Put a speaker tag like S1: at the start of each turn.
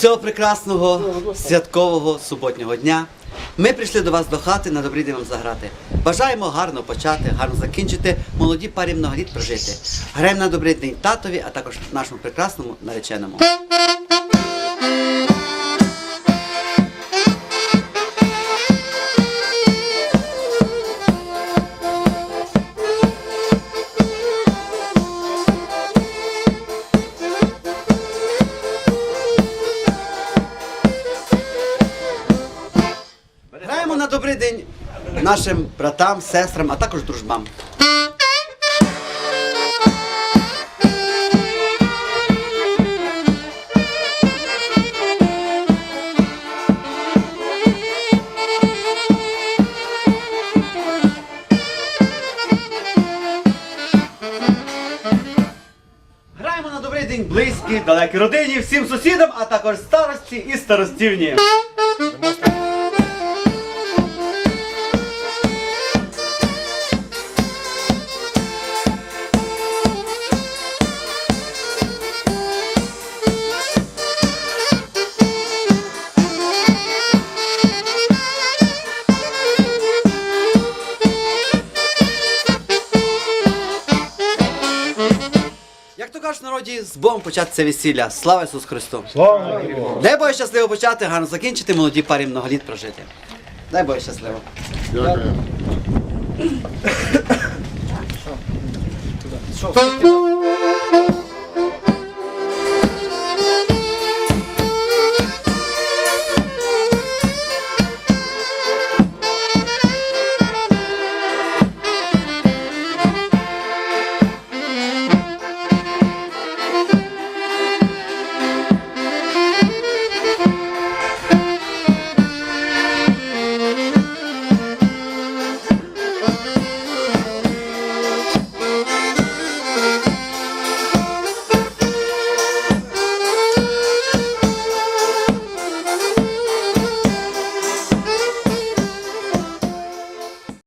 S1: цього прекрасного святкового суботнього дня ми прийшли до вас до хати на добрий день вам заграти. Бажаємо гарно почати, гарно закінчити, молоді парі много літ прожити. Граємо на добрий день татові, а також нашому прекрасному нареченому. На добрий день нашим братам, сестрам, а також дружбам. Граємо на добрий день близькі, далекі родині, всім сусідам, а також старості і старостівні. То кажуть в народі, з Богом почати це весілля. Слава Ісусу Христу!
S2: Слава Богу.
S1: Дай Боже щасливо почати, гарно закінчити, молоді парі много літ прожити. Дай Боже щасливо.
S2: Дякую.
S1: Що,